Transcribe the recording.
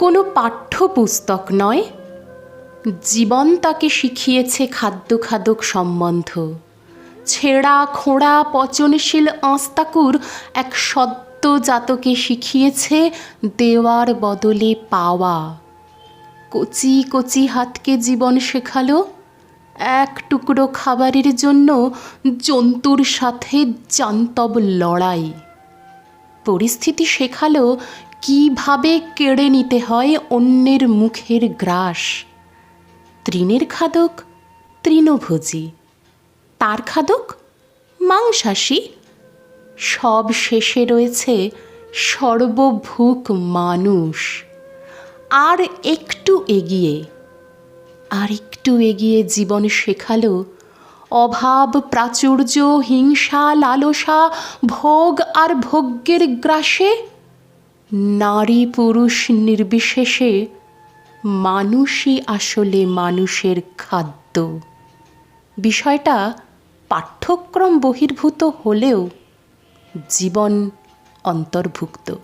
কোনো পাঠ্যপুস্তক নয়। জীবন তাকে শিখিয়েছে খাদ্য খাদক সম্বন্ধ। ছেঁড়া, খোঁড়া, পচনশীল আস্তাকুর এক সদ্য জাতকে শিখিয়েছে দেওয়ার বদলে পাওয়া। কচি কচি হাতকে জীবন শেখালো। এক টুকরো খাবারের জন্য জন্তুর সাথে জান্তব লড়াই। পরিস্থিতি শেখালো কীভাবে কেড়ে নিতে হয় অন্যের মুখের গ্রাস? তৃণের খাদক তৃণভোজী, তার খাদক মাংসাশী। সব শেষে রয়েছে সর্বভূক মানুষ। আর একটু এগিয়ে, আর একটু এগিয়ে জীবন শেখালো অভাব, প্রাচুর্য, হিংসা, লালসা, ভোগ আর ভোগ্যের গ্রাসে। নারী পুরুষ নির্বিশেষে মানুষই আসলে মানুষের খাদ্য। বিষয়টা পাঠ্যক্রম বহির্ভূত হলেও জীবন অন্তর্ভুক্ত।